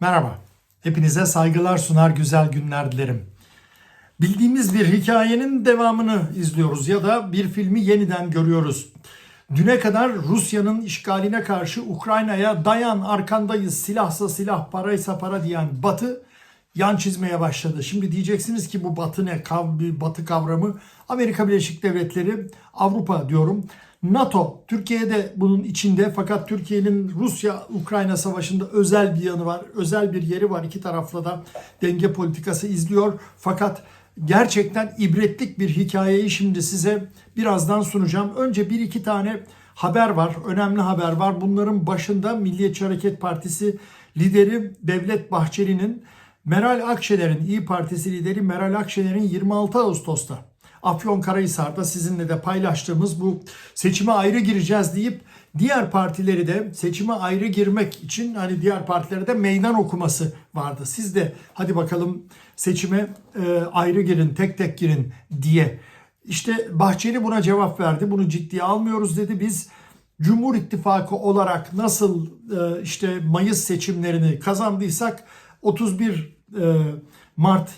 Merhaba. Hepinize saygılar sunar güzel günler dilerim. Bildiğimiz bir hikayenin devamını izliyoruz ya da bir filmi yeniden görüyoruz. Düne kadar Rusya'nın işgaline karşı Ukrayna'ya dayan arkandayız silahsa silah paraysa para diyen Batı yan çizmeye başladı. Şimdi diyeceksiniz ki bu Batı ne? Batı kavramı. Amerika Birleşik Devletleri, Avrupa diyorum. NATO, Türkiye'de bunun içinde fakat Türkiye'nin Rusya-Ukrayna savaşında özel bir yanı var. Özel bir yeri var. İki tarafla da denge politikası izliyor. Fakat gerçekten ibretlik bir hikayeyi şimdi size birazdan sunacağım. Önce bir iki tane haber var. Önemli haber var. Bunların başında Milliyetçi Hareket Partisi lideri Devlet Bahçeli'nin Meral Akşener'in İyi Partisi lideri Meral Akşener'in 26 Ağustos'ta Afyonkarahisar'da sizinle de paylaştığımız bu seçime ayrı gireceğiz deyip diğer partileri de seçime ayrı girmek için hani diğer partilere de meydan okuması vardı. Siz de hadi bakalım seçime e, ayrı girin, tek tek girin diye. İşte Bahçeli buna cevap verdi. Bunu ciddiye almıyoruz dedi. Biz Cumhur İttifakı olarak nasıl e, işte Mayıs seçimlerini kazandıysak 31 e, Mart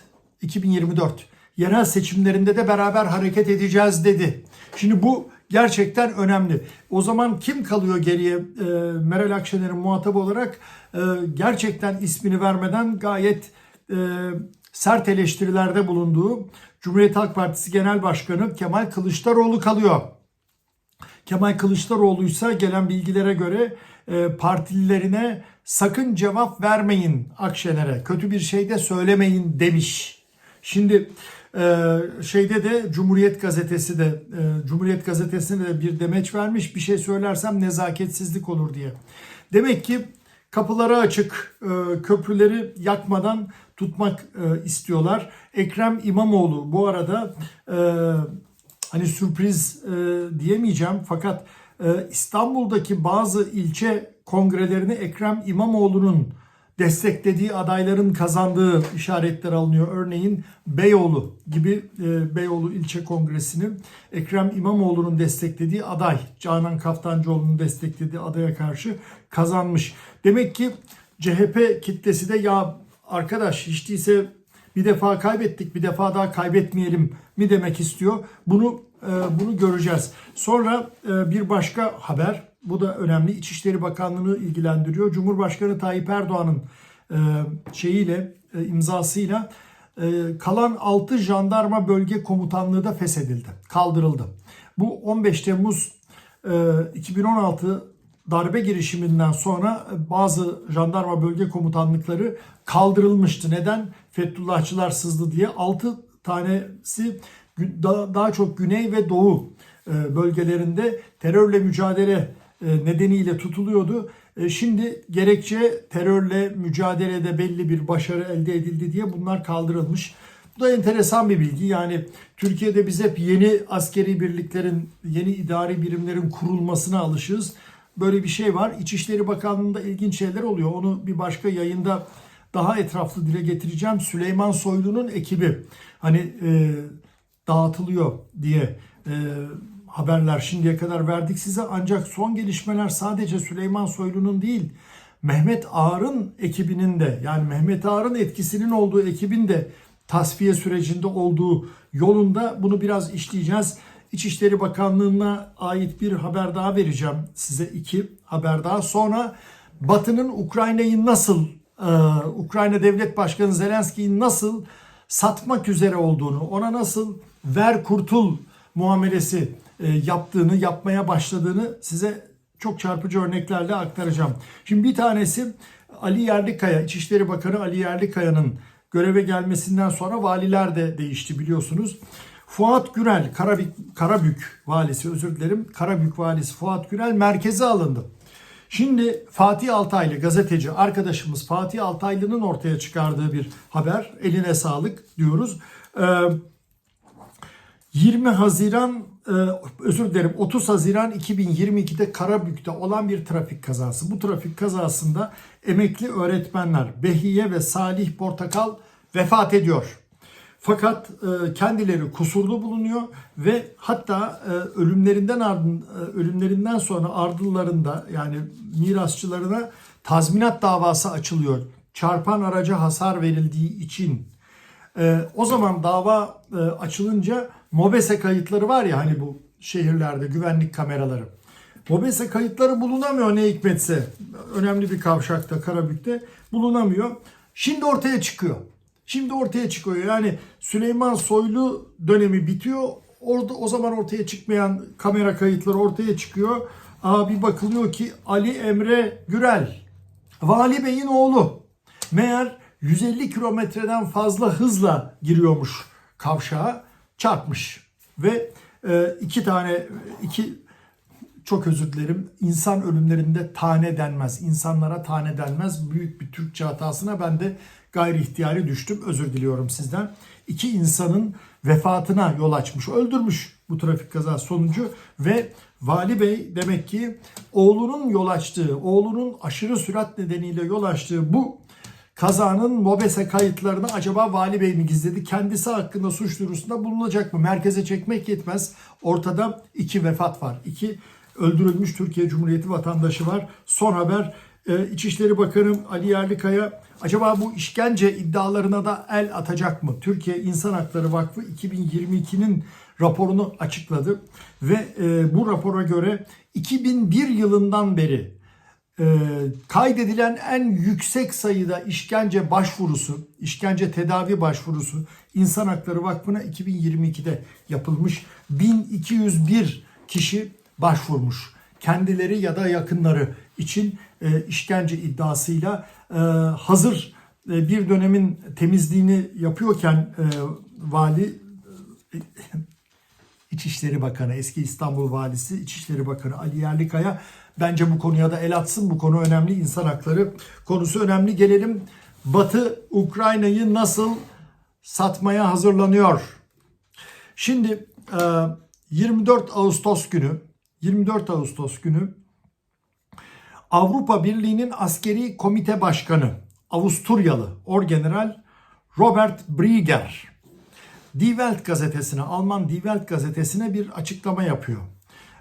2024 yerel seçimlerinde de beraber hareket edeceğiz dedi. Şimdi bu gerçekten önemli. O zaman kim kalıyor geriye e, Meral Akşener'in muhatabı olarak e, gerçekten ismini vermeden gayet e, sert eleştirilerde bulunduğu Cumhuriyet Halk Partisi Genel Başkanı Kemal Kılıçdaroğlu kalıyor. Kemal Kılıçdaroğlu ise gelen bilgilere göre e, partililerine sakın cevap vermeyin Akşener'e. Kötü bir şey de söylemeyin demiş. Şimdi e, şeyde de Cumhuriyet Gazetesi de e, Cumhuriyet Gazetesi'ne de bir demeç vermiş. Bir şey söylersem nezaketsizlik olur diye. Demek ki kapıları açık, e, köprüleri yakmadan tutmak e, istiyorlar. Ekrem İmamoğlu bu arada e, hani sürpriz e, diyemeyeceğim fakat e, İstanbul'daki bazı ilçe kongrelerini Ekrem İmamoğlu'nun desteklediği adayların kazandığı işaretler alınıyor. Örneğin Beyoğlu gibi e, Beyoğlu ilçe kongresini Ekrem İmamoğlu'nun desteklediği aday Canan Kaftancıoğlu'nun desteklediği adaya karşı kazanmış. Demek ki CHP kitlesi de ya arkadaş hiç değilse bir defa kaybettik bir defa daha kaybetmeyelim mi demek istiyor. Bunu e, bunu göreceğiz. Sonra e, bir başka haber bu da önemli. İçişleri Bakanlığı'nı ilgilendiriyor. Cumhurbaşkanı Tayyip Erdoğan'ın e, şeyiyle e, imzasıyla e, kalan 6 jandarma bölge komutanlığı da feshedildi. Kaldırıldı. Bu 15 Temmuz e, 2016 darbe girişiminden sonra bazı jandarma bölge komutanlıkları kaldırılmıştı. Neden? Fethullahçılar sızdı diye 6 tanesi daha çok güney ve doğu bölgelerinde terörle mücadele nedeniyle tutuluyordu. E, şimdi gerekçe terörle mücadelede belli bir başarı elde edildi diye bunlar kaldırılmış. Bu da enteresan bir bilgi. Yani Türkiye'de biz hep yeni askeri birliklerin, yeni idari birimlerin kurulmasına alışığız. Böyle bir şey var. İçişleri Bakanlığı'nda ilginç şeyler oluyor. Onu bir başka yayında daha etraflı dile getireceğim. Süleyman Soylu'nun ekibi hani e, dağıtılıyor diye e, haberler şimdiye kadar verdik size. Ancak son gelişmeler sadece Süleyman Soylu'nun değil, Mehmet Ağar'ın ekibinin de yani Mehmet Ağar'ın etkisinin olduğu ekibin de tasfiye sürecinde olduğu yolunda bunu biraz işleyeceğiz. İçişleri Bakanlığı'na ait bir haber daha vereceğim size iki haber daha. Sonra Batı'nın Ukrayna'yı nasıl, e, Ukrayna Devlet Başkanı Zelenski'yi nasıl satmak üzere olduğunu, ona nasıl ver kurtul muamelesi e, yaptığını, yapmaya başladığını size çok çarpıcı örneklerle aktaracağım. Şimdi bir tanesi Ali Yerlikaya, İçişleri Bakanı Ali Yerlikaya'nın göreve gelmesinden sonra valiler de değişti biliyorsunuz. Fuat Gürel, Karabük, Karabük valisi özür dilerim, Karabük valisi Fuat Gürel merkeze alındı. Şimdi Fatih Altaylı gazeteci arkadaşımız Fatih Altaylı'nın ortaya çıkardığı bir haber. Eline sağlık diyoruz. Ee, 20 Haziran e, özür dilerim 30 Haziran 2022'de Karabük'te olan bir trafik kazası. Bu trafik kazasında emekli öğretmenler Behiye ve Salih Portakal vefat ediyor. Fakat e, kendileri kusurlu bulunuyor ve hatta e, ölümlerinden ardın ölümlerinden sonra ardıllarında yani mirasçılarına tazminat davası açılıyor çarpan araca hasar verildiği için o zaman dava açılınca MOBESE kayıtları var ya hani bu şehirlerde güvenlik kameraları. MOBESE kayıtları bulunamıyor ne hikmetse. Önemli bir kavşakta Karabük'te bulunamıyor. Şimdi ortaya çıkıyor. Şimdi ortaya çıkıyor. Yani Süleyman Soylu dönemi bitiyor. Orada o zaman ortaya çıkmayan kamera kayıtları ortaya çıkıyor. Aa, bir bakılıyor ki Ali Emre Gürel, Vali Bey'in oğlu. Meğer 150 kilometreden fazla hızla giriyormuş kavşağa, çarpmış. Ve e, iki tane, iki çok özür dilerim. İnsan ölümlerinde tane denmez. İnsanlara tane denmez. Büyük bir Türkçe hatasına ben de gayri ihtiyari düştüm. Özür diliyorum sizden. İki insanın vefatına yol açmış, öldürmüş bu trafik kazası sonucu ve Vali Bey demek ki oğlunun yol açtığı, oğlunun aşırı sürat nedeniyle yol açtığı bu kazanın MOBESE kayıtlarını acaba Vali Bey mi gizledi? Kendisi hakkında suç duyurusunda bulunacak mı? Merkeze çekmek yetmez. Ortada iki vefat var. İki öldürülmüş Türkiye Cumhuriyeti vatandaşı var. Son haber e, İçişleri Bakanı Ali Yerlikaya acaba bu işkence iddialarına da el atacak mı? Türkiye İnsan Hakları Vakfı 2022'nin raporunu açıkladı ve e, bu rapora göre 2001 yılından beri e, kaydedilen en yüksek sayıda işkence başvurusu, işkence tedavi başvurusu İnsan Hakları Vakfı'na 2022'de yapılmış. 1201 kişi başvurmuş. Kendileri ya da yakınları için e, işkence iddiasıyla e, hazır e, bir dönemin temizliğini yapıyorken e, vali e, İçişleri Bakanı, eski İstanbul Valisi İçişleri Bakanı Ali Yerlikaya bence bu konuya da el atsın. Bu konu önemli. İnsan hakları konusu önemli. Gelelim Batı Ukrayna'yı nasıl satmaya hazırlanıyor? Şimdi e, 24 Ağustos günü 24 Ağustos günü Avrupa Birliği'nin askeri komite başkanı Avusturyalı Orgeneral Robert Brieger Die Welt gazetesine, Alman Die Welt gazetesine bir açıklama yapıyor.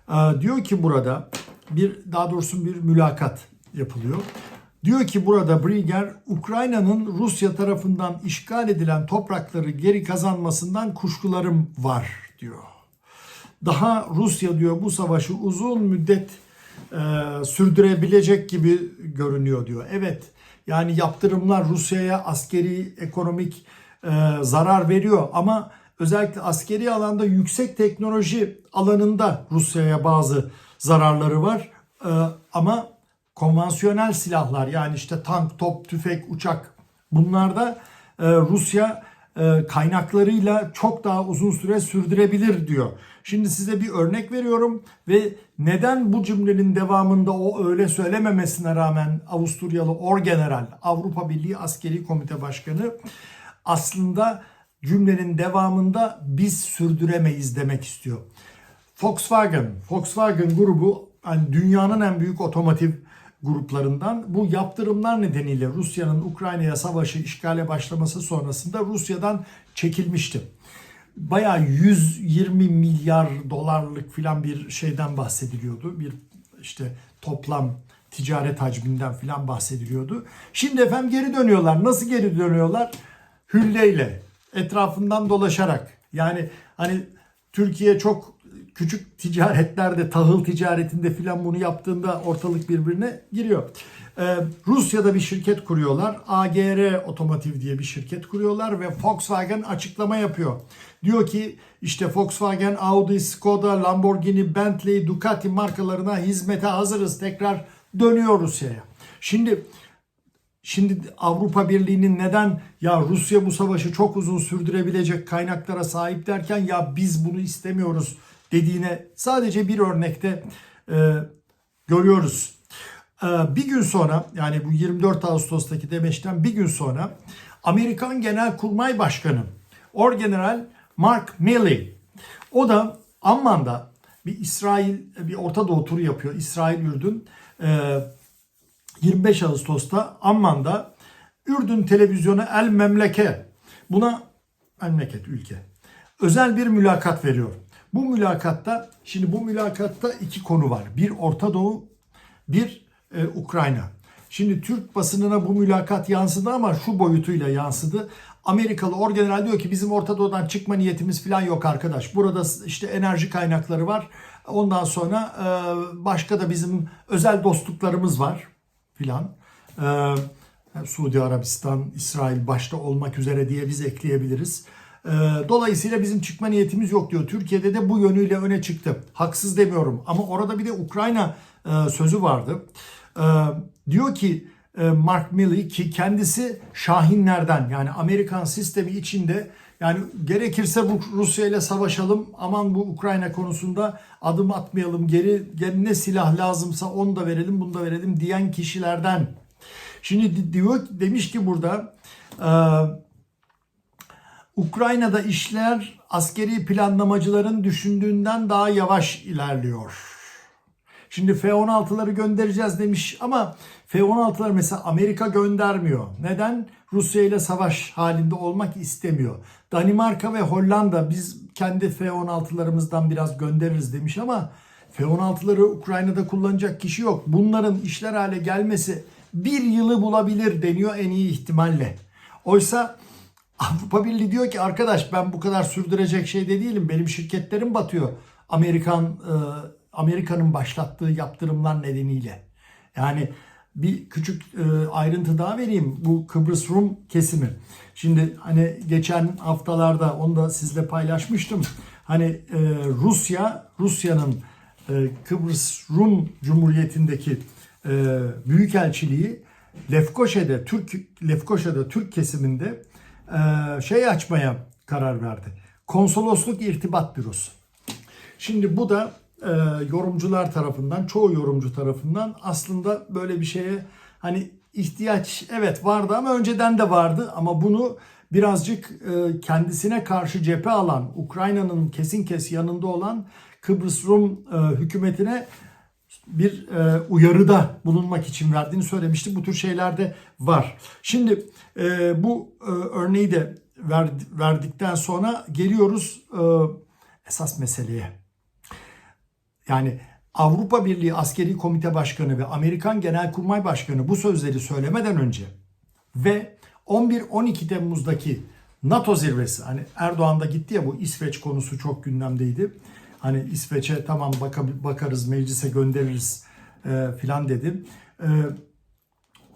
Ee, diyor ki burada bir daha doğrusu bir mülakat yapılıyor. Diyor ki burada Brieger Ukrayna'nın Rusya tarafından işgal edilen toprakları geri kazanmasından kuşkularım var diyor. Daha Rusya diyor bu savaşı uzun müddet e, sürdürebilecek gibi görünüyor diyor. Evet yani yaptırımlar Rusya'ya askeri, ekonomik e, zarar veriyor ama özellikle askeri alanda yüksek teknoloji alanında Rusya'ya bazı zararları var. E, ama konvansiyonel silahlar yani işte tank, top, tüfek, uçak bunlarda e, Rusya e, kaynaklarıyla çok daha uzun süre sürdürebilir diyor. Şimdi size bir örnek veriyorum ve neden bu cümlenin devamında o öyle söylememesine rağmen Avusturyalı Orgeneral Avrupa Birliği Askeri Komite Başkanı aslında cümlenin devamında biz sürdüremeyiz demek istiyor. Volkswagen, Volkswagen grubu yani dünyanın en büyük otomotiv gruplarından bu yaptırımlar nedeniyle Rusya'nın Ukrayna'ya savaşı işgale başlaması sonrasında Rusya'dan çekilmişti. Bayağı 120 milyar dolarlık filan bir şeyden bahsediliyordu. Bir işte toplam ticaret hacminden filan bahsediliyordu. Şimdi efendim geri dönüyorlar. Nasıl geri dönüyorlar? Hülleyle, etrafından dolaşarak. Yani hani Türkiye çok küçük ticaretlerde, tahıl ticaretinde filan bunu yaptığında ortalık birbirine giriyor. Ee, Rusya'da bir şirket kuruyorlar. AGR Otomotiv diye bir şirket kuruyorlar ve Volkswagen açıklama yapıyor. Diyor ki işte Volkswagen, Audi, Skoda, Lamborghini, Bentley, Ducati markalarına hizmete hazırız. Tekrar dönüyor Rusya'ya. Şimdi Şimdi Avrupa Birliği'nin neden ya Rusya bu savaşı çok uzun sürdürebilecek kaynaklara sahip derken ya biz bunu istemiyoruz dediğine sadece bir örnekte e, görüyoruz. E, bir gün sonra yani bu 24 Ağustos'taki demeçten bir gün sonra Amerikan Genelkurmay Başkanı Orgeneral Mark Milley o da Amman'da bir İsrail bir Orta Doğu turu yapıyor. İsrail Ürdün e, 25 Ağustos'ta Amman'da Ürdün televizyonu El Memleke buna memleket ülke özel bir mülakat veriyor. Bu mülakatta şimdi bu mülakatta iki konu var. Bir Orta Doğu, bir e, Ukrayna. Şimdi Türk basınına bu mülakat yansıdı ama şu boyutuyla yansıdı. Amerikalı orgeneral diyor ki bizim Orta Doğu'dan çıkma niyetimiz falan yok arkadaş. Burada işte enerji kaynakları var. Ondan sonra e, başka da bizim özel dostluklarımız var filan. E, Suudi Arabistan, İsrail başta olmak üzere diye biz ekleyebiliriz. E, Dolayısıyla bizim çıkma niyetimiz yok diyor. Türkiye'de de bu yönüyle öne çıktı. Haksız demiyorum ama orada bir de Ukrayna e, sözü vardı. E, Diyor ki e, Mark Milley ki kendisi Şahinlerden yani Amerikan sistemi içinde yani gerekirse bu Rusya ile savaşalım aman bu Ukrayna konusunda adım atmayalım geri, geri ne silah lazımsa onu da verelim bunu da verelim diyen kişilerden. Şimdi diyor demiş ki burada e, Ukrayna'da işler askeri planlamacıların düşündüğünden daha yavaş ilerliyor. Şimdi F-16'ları göndereceğiz demiş ama F-16'ları mesela Amerika göndermiyor. Neden? Rusya ile savaş halinde olmak istemiyor. Danimarka ve Hollanda biz kendi F-16'larımızdan biraz göndeririz demiş ama F-16'ları Ukrayna'da kullanacak kişi yok. Bunların işler hale gelmesi bir yılı bulabilir deniyor en iyi ihtimalle. Oysa Avrupa Birliği diyor ki arkadaş ben bu kadar sürdürecek şey de değilim. Benim şirketlerim batıyor. Amerikan e, Amerika'nın başlattığı yaptırımlar nedeniyle. Yani bir küçük e, ayrıntı daha vereyim. Bu Kıbrıs Rum kesimi. Şimdi hani geçen haftalarda onu da sizle paylaşmıştım. Hani e, Rusya, Rusya'nın e, Kıbrıs Rum Cumhuriyeti'ndeki e, büyükelçiliği Lefkoşa'da Türk Lefkoşa'da Türk kesiminde şey açmaya karar verdi. Konsolosluk irtibat bürosu. Şimdi bu da e, yorumcular tarafından, çoğu yorumcu tarafından aslında böyle bir şeye hani ihtiyaç evet vardı ama önceden de vardı ama bunu birazcık e, kendisine karşı cephe alan, Ukrayna'nın kesin kes yanında olan Kıbrıs Rum e, hükümetine bir e, uyarıda bulunmak için verdiğini söylemişti. Bu tür şeyler de var. Şimdi e, bu e, örneği de ver, verdikten sonra geliyoruz e, esas meseleye. Yani Avrupa Birliği Askeri Komite Başkanı ve Amerikan Genelkurmay Başkanı bu sözleri söylemeden önce ve 11-12 Temmuz'daki NATO zirvesi hani Erdoğan da gitti ya bu İsveç konusu çok gündemdeydi. Hani İsveç'e tamam bakarız meclise göndeririz e, filan dedi. E,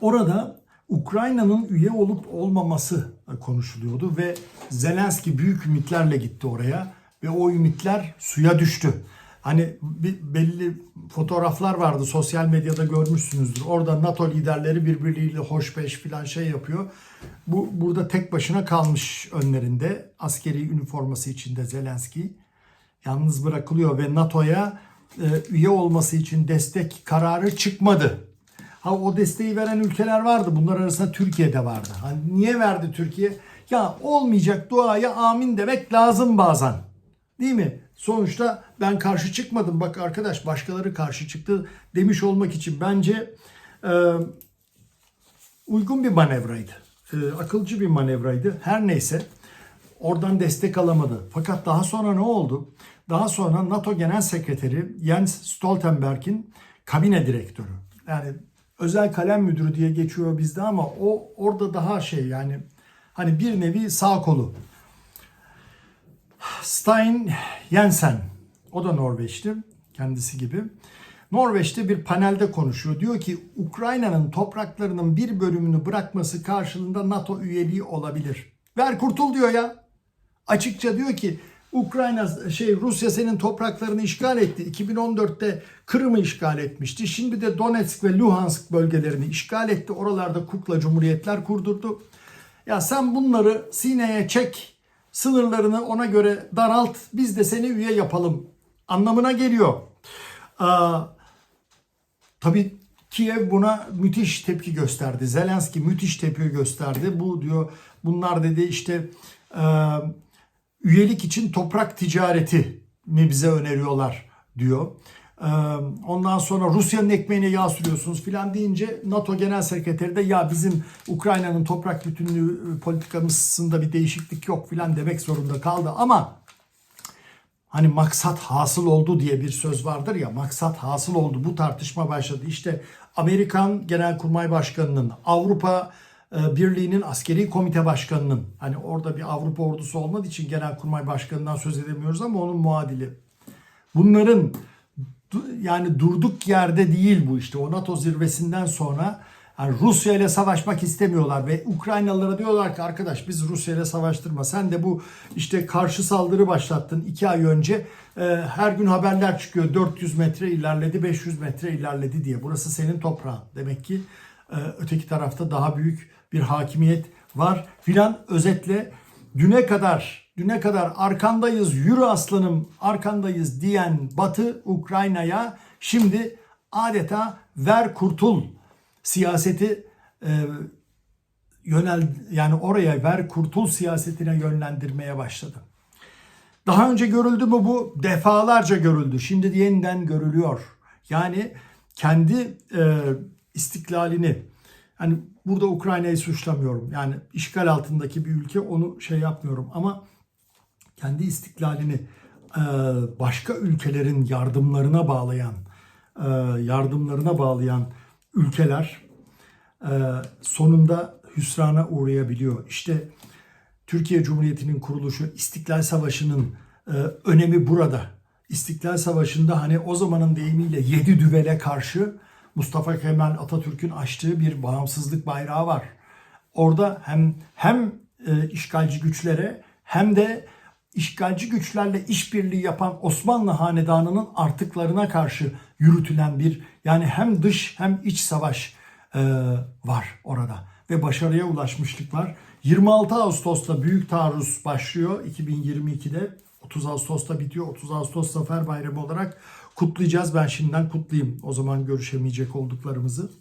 orada Ukrayna'nın üye olup olmaması konuşuluyordu ve Zelenski büyük ümitlerle gitti oraya ve o ümitler suya düştü. Hani belli fotoğraflar vardı sosyal medyada görmüşsünüzdür. Orada NATO liderleri birbirleriyle hoşbeş filan şey yapıyor. Bu burada tek başına kalmış önlerinde askeri üniforması içinde Zelenski yalnız bırakılıyor ve NATO'ya e, üye olması için destek kararı çıkmadı. Ha o desteği veren ülkeler vardı. Bunlar arasında Türkiye de vardı. Hani niye verdi Türkiye? Ya olmayacak duaya amin demek lazım bazen. Değil mi? Sonuçta ben karşı çıkmadım. Bak arkadaş başkaları karşı çıktı demiş olmak için bence e, uygun bir manevraydı. E, akılcı bir manevraydı. Her neyse oradan destek alamadı. Fakat daha sonra ne oldu? Daha sonra NATO Genel Sekreteri Jens Stoltenberg'in kabine direktörü. Yani özel kalem müdürü diye geçiyor bizde ama o orada daha şey yani hani bir nevi sağ kolu. Stein Jensen, o da Norveçli, kendisi gibi. Norveç'te bir panelde konuşuyor. Diyor ki Ukrayna'nın topraklarının bir bölümünü bırakması karşılığında NATO üyeliği olabilir. Ver kurtul diyor ya. Açıkça diyor ki Ukrayna şey Rusya senin topraklarını işgal etti. 2014'te Kırım'ı işgal etmişti. Şimdi de Donetsk ve Luhansk bölgelerini işgal etti. Oralarda kukla cumhuriyetler kurdurdu. Ya sen bunları sineye çek sınırlarını ona göre daralt biz de seni üye yapalım anlamına geliyor. Aa, tabii Kiev buna müthiş tepki gösterdi. Zelenski müthiş tepki gösterdi. Bu diyor bunlar dedi işte e, üyelik için toprak ticareti mi bize öneriyorlar diyor. Ondan sonra Rusya'nın ekmeğine yağ sürüyorsunuz filan deyince NATO Genel Sekreteri de ya bizim Ukrayna'nın toprak bütünlüğü politikamızında bir değişiklik yok filan demek zorunda kaldı. Ama Hani maksat hasıl oldu diye bir söz vardır ya maksat hasıl oldu bu tartışma başladı. İşte Amerikan Genelkurmay Başkanı'nın Avrupa e, Birliği'nin askeri komite başkanının hani orada bir Avrupa ordusu olmadığı için Genelkurmay Başkanı'ndan söz edemiyoruz ama onun muadili. Bunların yani durduk yerde değil bu işte o NATO zirvesinden sonra yani Rusya ile savaşmak istemiyorlar ve Ukraynalılara diyorlar ki arkadaş biz Rusya ile savaştırma. Sen de bu işte karşı saldırı başlattın iki ay önce Ee, her gün haberler çıkıyor 400 metre ilerledi 500 metre ilerledi diye. Burası senin toprağın. Demek ki e, öteki tarafta daha büyük bir hakimiyet var filan özetle düne kadar düne kadar arkandayız yürü aslanım arkandayız diyen Batı Ukrayna'ya şimdi adeta ver kurtul siyaseti e, yönel yani oraya ver kurtul siyasetine yönlendirmeye başladı. Daha önce görüldü mü bu? Defalarca görüldü. Şimdi yeniden görülüyor. Yani kendi e, istiklalini hani burada Ukrayna'yı suçlamıyorum. Yani işgal altındaki bir ülke onu şey yapmıyorum ama kendi istiklalini e, başka ülkelerin yardımlarına bağlayan e, yardımlarına bağlayan ülkeler e, sonunda hüsrana uğrayabiliyor. İşte Türkiye Cumhuriyeti'nin kuruluşu, İstiklal Savaşı'nın önemi burada. İstiklal Savaşı'nda hani o zamanın deyimiyle yedi düvele karşı Mustafa Kemal Atatürk'ün açtığı bir bağımsızlık bayrağı var. Orada hem hem e, işgalci güçlere hem de işgalci güçlerle işbirliği yapan Osmanlı Hanedanı'nın artıklarına karşı yürütülen bir yani hem dış hem iç savaş e, var orada ve başarıya ulaşmışlık var. 26 Ağustos'ta Büyük Taarruz başlıyor 2022'de. 30 Ağustos'ta bitiyor. 30 Ağustos Zafer Bayramı olarak kutlayacağız. Ben şimdiden kutlayayım. O zaman görüşemeyecek olduklarımızı.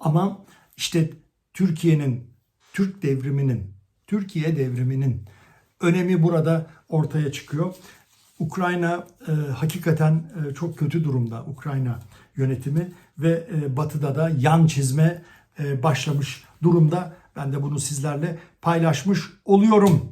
Ama işte Türkiye'nin, Türk devriminin, Türkiye devriminin önemi burada ortaya çıkıyor. Ukrayna e, hakikaten e, çok kötü durumda Ukrayna yönetimi ve e, batıda da yan çizme e, başlamış durumda. Ben de bunu sizlerle paylaşmış oluyorum.